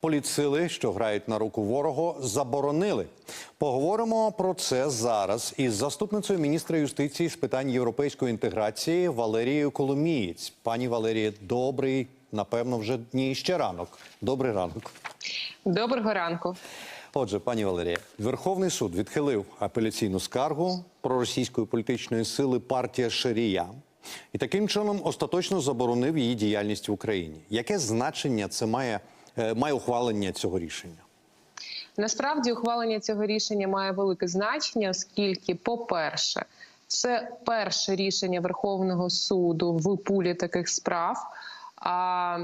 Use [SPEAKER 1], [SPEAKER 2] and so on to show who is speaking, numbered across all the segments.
[SPEAKER 1] Політсили, що грають на руку ворогу, заборонили. Поговоримо про це зараз із заступницею міністра юстиції з питань європейської інтеграції Валерією Коломієць. Пані Валерія, добрий, напевно, вже дні ще ранок. Добрий ранок.
[SPEAKER 2] Доброго ранку.
[SPEAKER 1] Отже, пані Валерія, Верховний суд відхилив апеляційну скаргу проросійської політичної сили партія Шарія і таким чином остаточно заборонив її діяльність в Україні. Яке значення це має, має ухвалення цього рішення?
[SPEAKER 2] Насправді ухвалення цього рішення має велике значення, оскільки, по-перше, це перше рішення Верховного суду в пулі таких справ. А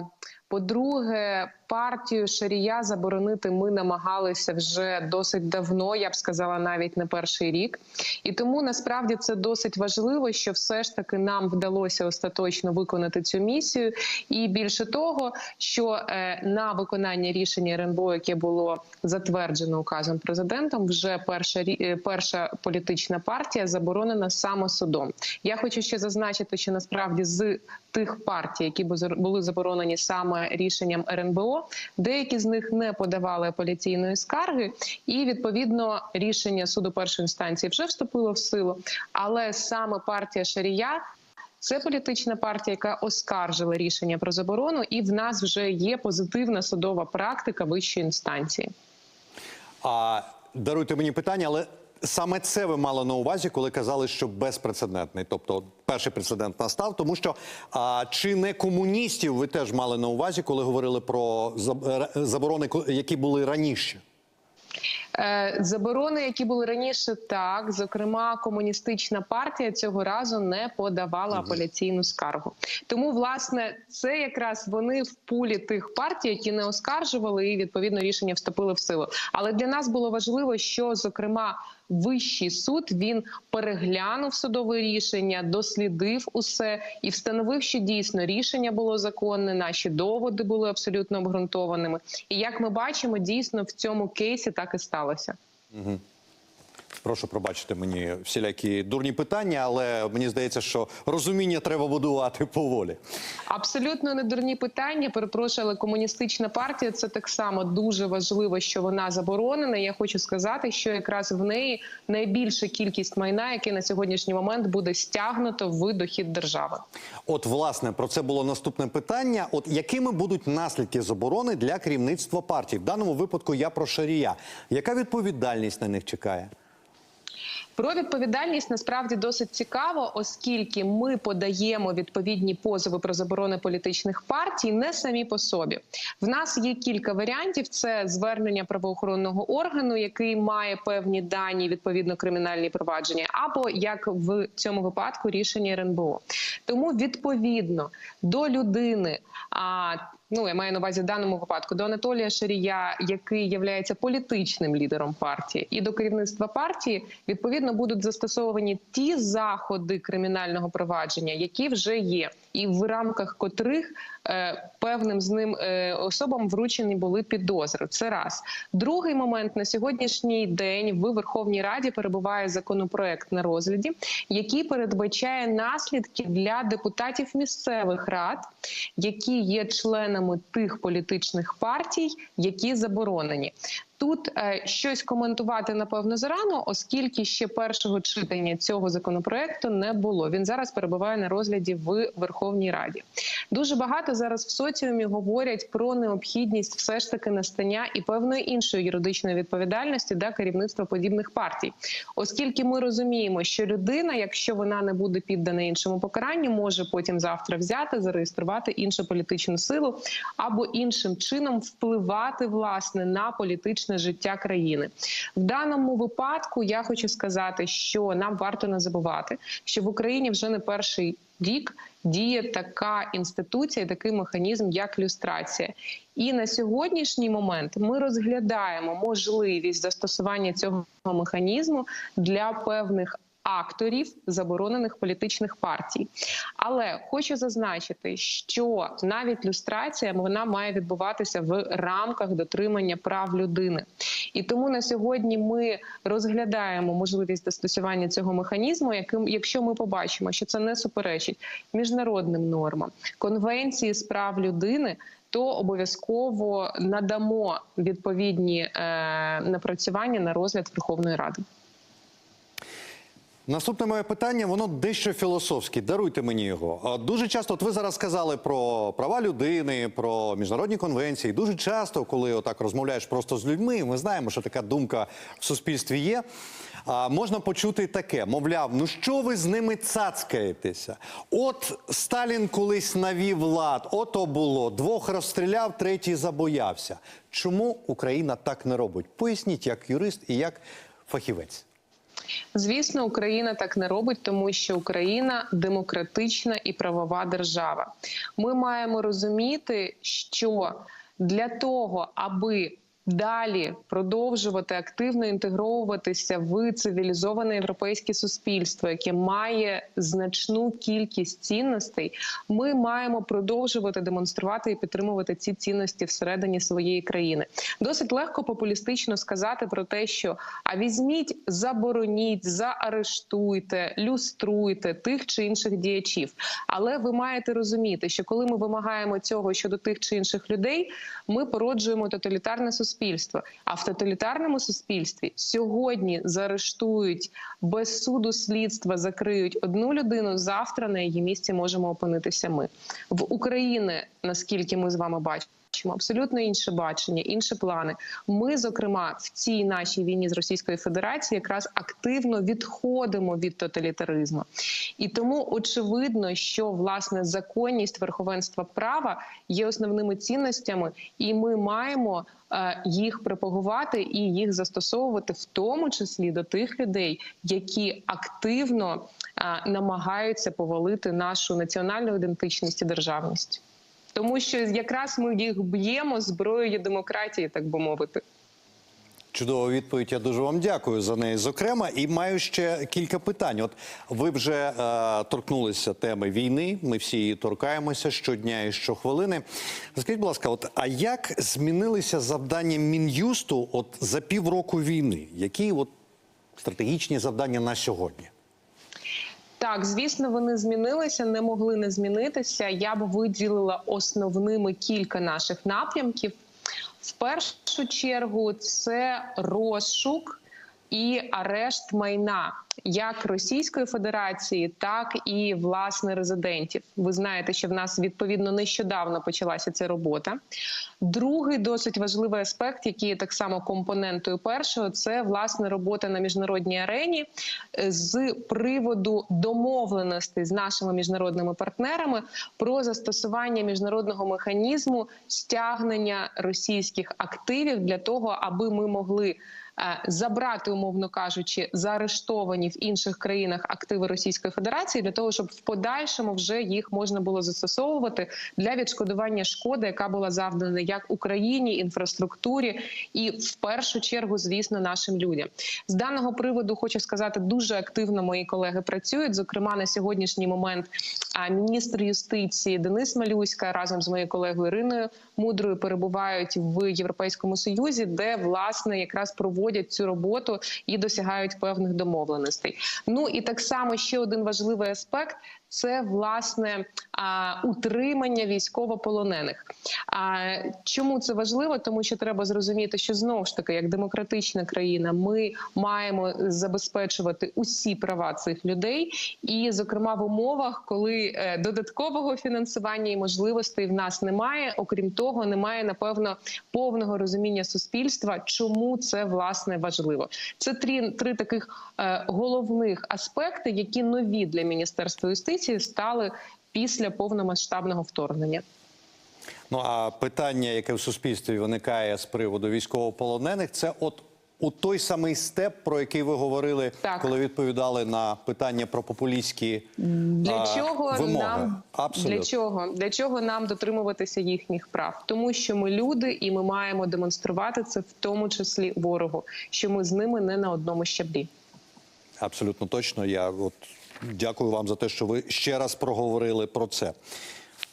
[SPEAKER 2] по-друге, партію Шарія заборонити ми намагалися вже досить давно, я б сказала, навіть не перший рік. І тому насправді це досить важливо, що все ж таки нам вдалося остаточно виконати цю місію. І більше того, що е, на виконання рішення РНБО, яке було затверджено указом президентом, вже перша е, перша політична партія заборонена саме судом. Я хочу ще зазначити, що насправді з тих партій, які бу- були заборонені саме рішенням РНБО, деякі з них не подавали апеляційної скарги, і відповідно рішення суду першої інстанції вже вступило в силу. Але саме партія Шарія. Це політична партія, яка оскаржила рішення про заборону, і в нас вже є позитивна судова практика вищої інстанції.
[SPEAKER 1] А даруйте мені питання, але саме це ви мали на увазі, коли казали, що безпрецедентний. Тобто, перший прецедент настав, тому що а, чи не комуністів ви теж мали на увазі, коли говорили про е, заборони, які були раніше?
[SPEAKER 2] Е, Заборони, які були раніше, так зокрема, комуністична партія цього разу не подавала апеляційну скаргу. Тому, власне, це якраз вони в пулі тих партій, які не оскаржували, і відповідно рішення вступили в силу. Але для нас було важливо, що зокрема. Вищий суд він переглянув судове рішення, дослідив усе і встановив, що дійсно рішення було законне. Наші доводи були абсолютно обґрунтованими. І як ми бачимо, дійсно в цьому кейсі так і сталося.
[SPEAKER 1] Прошу пробачити мені всілякі дурні питання, але мені здається, що розуміння треба будувати поволі.
[SPEAKER 2] Абсолютно не дурні питання. Перепрошую, але комуністична партія це так само дуже важливо, що вона заборонена. Я хочу сказати, що якраз в неї найбільша кількість майна, яке на сьогоднішній момент буде стягнуто в дохід держави.
[SPEAKER 1] От, власне, про це було наступне питання. От якими будуть наслідки заборони для керівництва партії? В даному випадку я про Шарія. Яка відповідальність на них чекає?
[SPEAKER 2] Про відповідальність насправді досить цікаво, оскільки ми подаємо відповідні позови про заборони політичних партій не самі по собі. В нас є кілька варіантів: це звернення правоохоронного органу, який має певні дані, відповідно кримінальні провадження, або як в цьому випадку рішення РНБО. Тому відповідно до людини. А ну я маю на увазі в даному випадку до Анатолія Шарія, який є політичним лідером партії, і до керівництва партії відповідно будуть застосовані ті заходи кримінального провадження, які вже є, і в рамках котрих е, певним з ним е, особам вручені були підозри. Це раз другий момент на сьогоднішній день в Верховній Раді перебуває законопроект на розгляді, який передбачає наслідки для депутатів місцевих рад, які є членами тих політичних партій, які заборонені. Тут е, щось коментувати напевно зарано, оскільки ще першого читання цього законопроекту не було. Він зараз перебуває на розгляді в Верховній Раді. Дуже багато зараз в соціумі говорять про необхідність все ж таки настання і певної іншої юридичної відповідальності для керівництва подібних партій, оскільки ми розуміємо, що людина, якщо вона не буде піддана іншому покаранню, може потім завтра взяти, зареєструвати іншу політичну силу або іншим чином впливати власне на політичне життя країни. В даному випадку я хочу сказати, що нам варто не забувати, що в Україні вже не перший рік діє така інституція, такий механізм, як люстрація. І на сьогоднішній момент ми розглядаємо можливість застосування цього механізму для певних. Акторів заборонених політичних партій, але хочу зазначити, що навіть люстрація вона має відбуватися в рамках дотримання прав людини, і тому на сьогодні ми розглядаємо можливість застосування цього механізму, яким, якщо ми побачимо, що це не суперечить міжнародним нормам конвенції з прав людини. то обов'язково надамо відповідні е, напрацювання на розгляд Верховної Ради.
[SPEAKER 1] Наступне моє питання, воно дещо філософське. Даруйте мені його. Дуже часто, от ви зараз сказали про права людини, про міжнародні конвенції. Дуже часто, коли отак розмовляєш просто з людьми, ми знаємо, що така думка в суспільстві є. А можна почути таке: мовляв, ну що ви з ними цацкаєтеся? От Сталін колись навів лад, ото було. Двох розстріляв, третій забоявся. Чому Україна так не робить? Поясніть, як юрист і як фахівець.
[SPEAKER 2] Звісно, Україна так не робить, тому що Україна демократична і правова держава. Ми маємо розуміти, що для того, аби далі продовжувати активно інтегровуватися в цивілізоване європейське суспільство, яке має значну кількість цінностей, ми маємо продовжувати демонструвати і підтримувати ці цінності всередині своєї країни. Досить легко популістично сказати про те, що а візьміть, забороніть, заарештуйте, люструйте тих чи інших діячів. Але ви маєте розуміти, що коли ми вимагаємо цього щодо тих чи інших людей, ми породжуємо тоталітарне суспільство. А в тоталітарному суспільстві сьогодні заарештують без суду слідства, закриють одну людину. Завтра на її місці можемо опинитися. Ми в Україні, наскільки ми з вами бачимо. Абсолютно інше бачення, інші плани. Ми, зокрема, в цій нашій війні з Російською Федерацією якраз активно відходимо від тоталітаризму, і тому очевидно, що власне законність верховенства права є основними цінностями, і ми маємо е, їх пропагувати і їх застосовувати, в тому числі до тих людей, які активно е, намагаються повалити нашу національну ідентичність і державність. Тому що якраз ми їх б'ємо зброєю демократії, так би мовити.
[SPEAKER 1] Чудова відповідь. Я дуже вам дякую за неї. Зокрема, і маю ще кілька питань. От ви вже е, торкнулися теми війни. Ми всі її торкаємося щодня і щохвилини. Скажіть, будь ласка, от а як змінилися завдання мін'юсту от за півроку війни? Які от стратегічні завдання на сьогодні?
[SPEAKER 2] Так, звісно, вони змінилися, не могли не змінитися. Я б виділила основними кілька наших напрямків. В першу чергу це розшук і арешт майна як Російської Федерації, так і власне резидентів. Ви знаєте, що в нас відповідно нещодавно почалася ця робота. Другий досить важливий аспект, який є так само компонентою першого, це власне робота на міжнародній арені е, з приводу домовленостей з нашими міжнародними партнерами про застосування міжнародного механізму стягнення російських активів для того, аби ми могли. Е, Забрати, умовно кажучи, заарештовані в інших країнах активи Російської Федерації для того, щоб в подальшому вже їх можна було застосовувати для відшкодування шкоди, яка була завдана як Україні, інфраструктурі, і в першу чергу, звісно, нашим людям. З даного приводу хочу сказати, дуже активно мої колеги працюють. Зокрема, на сьогоднішній момент міністр юстиції Денис Малюська разом з моєю колегою Іриною Мудрою перебувають в Європейському Союзі, де власне якраз проводять цю роботу і досягають певних домовленостей. Ну і так само ще один важливий аспект. Це власне утримання військовополонених. А чому це важливо? Тому що треба зрозуміти, що знову ж таки, як демократична країна, ми маємо забезпечувати усі права цих людей, і, зокрема, в умовах, коли е, додаткового фінансування і можливостей в нас немає. Окрім того, немає напевно повного розуміння суспільства, чому це власне важливо. Це три, три таких е, головних аспекти, які нові для міністерства юстиції стали після повномасштабного вторгнення.
[SPEAKER 1] Ну а питання, яке в суспільстві виникає з приводу військовополонених, це от у той самий степ, про який ви говорили,
[SPEAKER 2] Так.
[SPEAKER 1] коли відповідали на питання про популістські
[SPEAKER 2] Для
[SPEAKER 1] а,
[SPEAKER 2] чого
[SPEAKER 1] вимоги.
[SPEAKER 2] нам
[SPEAKER 1] Абсолютно.
[SPEAKER 2] для чого для чого нам дотримуватися їхніх прав? Тому що ми люди, і ми маємо демонструвати це в тому числі ворогу, що ми з ними не на одному щаблі.
[SPEAKER 1] Абсолютно точно. Я от дякую вам за те, що ви ще раз проговорили про це.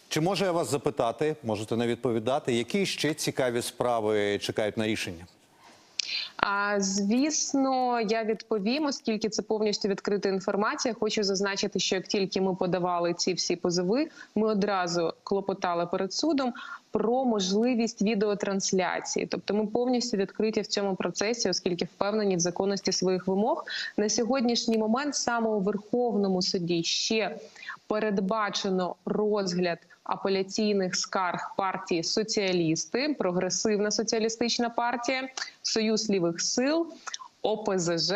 [SPEAKER 1] Чи можу я вас запитати, можете не відповідати, які ще цікаві справи чекають на рішення?
[SPEAKER 2] А звісно, я відповім, оскільки це повністю відкрита інформація. Хочу зазначити, що як тільки ми подавали ці всі позови, ми одразу клопотали перед судом про можливість відеотрансляції. Тобто, ми повністю відкриті в цьому процесі, оскільки впевнені в законності своїх вимог. На сьогоднішній момент саме у Верховному суді ще передбачено розгляд апеляційних скарг партії Соціалісти, прогресивна соціалістична партія, Союз лівих сил. ОПЗЖ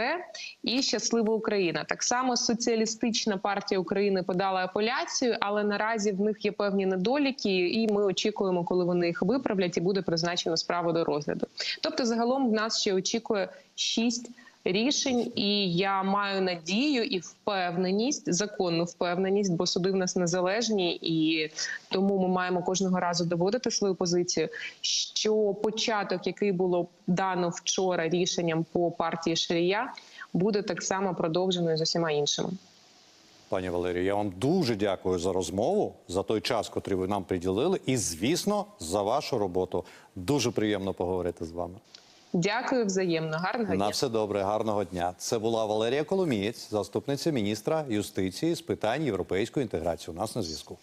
[SPEAKER 2] і Щаслива Україна. Так само Соціалістична партія України подала апеляцію, але наразі в них є певні недоліки, і ми очікуємо, коли вони їх виправлять, і буде призначено справу до розгляду. Тобто, загалом в нас ще очікує шість рішень, і я маю надію і впевненість, законну впевненість, бо суди в нас незалежні, і тому ми маємо кожного разу доводити свою позицію. Що початок, який було дано вчора рішенням по партії Шарія, буде так само продовжено з усіма іншими.
[SPEAKER 1] Пані Валерію, я вам дуже дякую за розмову, за той час, котрий ви нам приділили, і звісно, за вашу роботу. Дуже приємно поговорити з вами.
[SPEAKER 2] Дякую взаємно. Гарного
[SPEAKER 1] На
[SPEAKER 2] дня.
[SPEAKER 1] все добре, гарного дня. Це була Валерія Коломієць, заступниця міністра юстиції з питань європейської інтеграції. У нас на зв'язку.